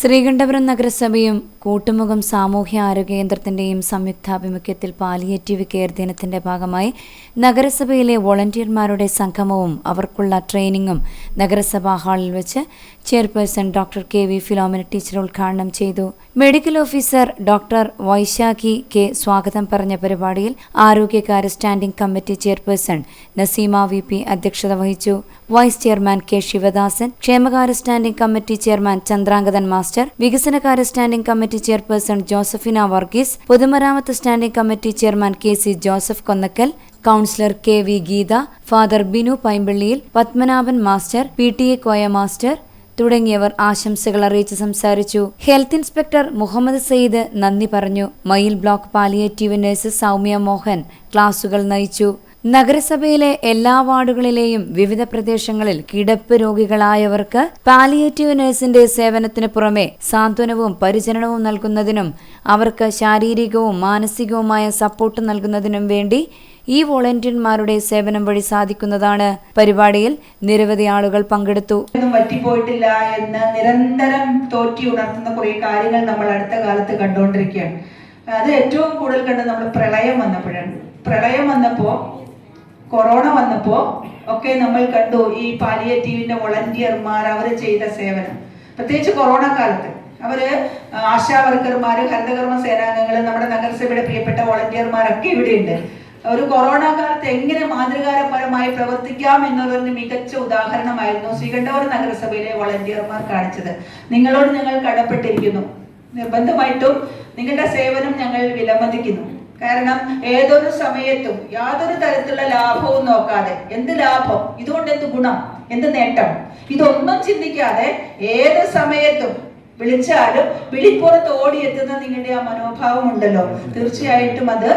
ശ്രീകണ്ഠപുരം നഗരസഭയും കൂട്ടുമുഖം സാമൂഹ്യ ആരോഗ്യ കേന്ദ്രത്തിന്റെയും സംയുക്താഭിമുഖ്യത്തിൽ പാലിയേറ്റീവ് കെയർ ദിനത്തിന്റെ ഭാഗമായി നഗരസഭയിലെ വോളണ്ടിയർമാരുടെ സംഗമവും അവർക്കുള്ള ട്രെയിനിങ്ങും നഗരസഭാ ഹാളിൽ വെച്ച് chairperson doctor K V Philomina teacher ഉദ്ഘാടനം ചെയ്തു. Medical officer doctor Vaishakhi K സ്വാഗതം പറഞ്ഞ പരിപാടിയിൽ ആരോഗ്യകാര്യ standing committee chairperson Naseema V P അധ്യക്ഷത വഹിച്ചു. വൈസ് ചെയർമാൻ കെ ശിവദാസൻ ക്ഷേമകാര്യ standing committee chairman Chandrangathan master വികസനകാര്യ standing committee chairperson Josephina Varghese പൊതുമരാമത്ത് standing committee chairman K C Joseph Konnakkal councillor K V Geetha father Binu Paimpalliyil Padmanabhan master P T A Koya master തുടങ്ങിയവർ ആശംസകൾ അറിയിച്ച് സംസാരിച്ചു. Health inspector Muhammad Sayyid നന്ദി പറഞ്ഞു. Mayil block palliative nurse Soumya Mohan ക്ലാസുകൾ നയിച്ചു. നഗരസഭയിലെ എല്ലാ വാർഡുകളിലെയും വിവിധ പ്രദേശങ്ങളിൽ കിടപ്പ് രോഗികളായവർക്ക് പാലിയേറ്റീവ് നഴ്സിന്റെ സേവനത്തിന് പുറമെ സാന്ത്വനവും പരിചരണവും നൽകുന്നതിനും അവർക്ക് ശാരീരികവും മാനസികവുമായ സപ്പോർട്ട് നൽകുന്നതിനും വേണ്ടി ഈ വോളണ്ടിയർമാരുടെ സേവനം വഴി സാധിക്കുന്നതാണ്. പരിപാടിയിൽ നിരവധി ആളുകൾ പങ്കെടുത്തു. ഒന്നും വറ്റിപ്പോയിട്ടില്ല എന്ന് നിരന്തരം തോറ്റി ഉണർത്തുന്ന കുറെ കാര്യങ്ങൾ നമ്മൾ അടുത്ത കാലത്ത് കണ്ടുകൊണ്ടിരിക്കുകയാണ്. അത് ഏറ്റവും കൂടുതൽ കണ്ടത് നമ്മൾ പ്രളയം വന്നപ്പോഴാണ്. പ്രളയം വന്നപ്പോ കൊറോണ വന്നപ്പോ ഒക്കെ നമ്മൾ കണ്ടു ഈ പാലിയേറ്റീവിന്റെ വോളണ്ടിയർമാർ അവർ ചെയ്ത സേവനം. പ്രത്യേകിച്ച് കൊറോണ കാലത്ത്. അവർ ആശാ വർക്കർമാര് ഹരിതകർമ്മ സേനാംഗങ്ങൾ നമ്മുടെ നഗരസഭയുടെ പ്രിയപ്പെട്ട വോളണ്ടിയർമാരൊക്കെ ഇവിടെയുണ്ട്. ഒരു കൊറോണ കാലത്ത് എങ്ങനെ മാതൃകാരപരമായി പ്രവർത്തിക്കാം എന്നുള്ളതിന് മികച്ച ഉദാഹരണമായിരുന്നു ശ്രീകണ്ഠപുരം നഗരസഭയിലെ വോളണ്ടിയർമാർ കാണിച്ചത്. നിങ്ങളോട് ഞങ്ങൾ കടപ്പെട്ടിരിക്കുന്നു. നിർബന്ധമായിട്ടും നിങ്ങളുടെ സേവനം ഞങ്ങൾ വിലമതിക്കുന്നു. കാരണം ഏതൊരു സമയത്തും യാതൊരു തരത്തിലുള്ള ലാഭവും നോക്കാതെ എന്ത് ലാഭം? ഇതുകൊണ്ട് എന്ത് ഗുണം? എന്ത് നേട്ടം? ഇതൊന്നും ചിന്തിക്കാതെ ഏത് സമയത്തും വിളിച്ചാലും വിളിപ്പുറത്ത് ഓടിയെത്തുന്ന നിങ്ങളുടെ ആ മനോഭാവം ഉണ്ടല്ലോ. തീർച്ചയായിട്ടും അത്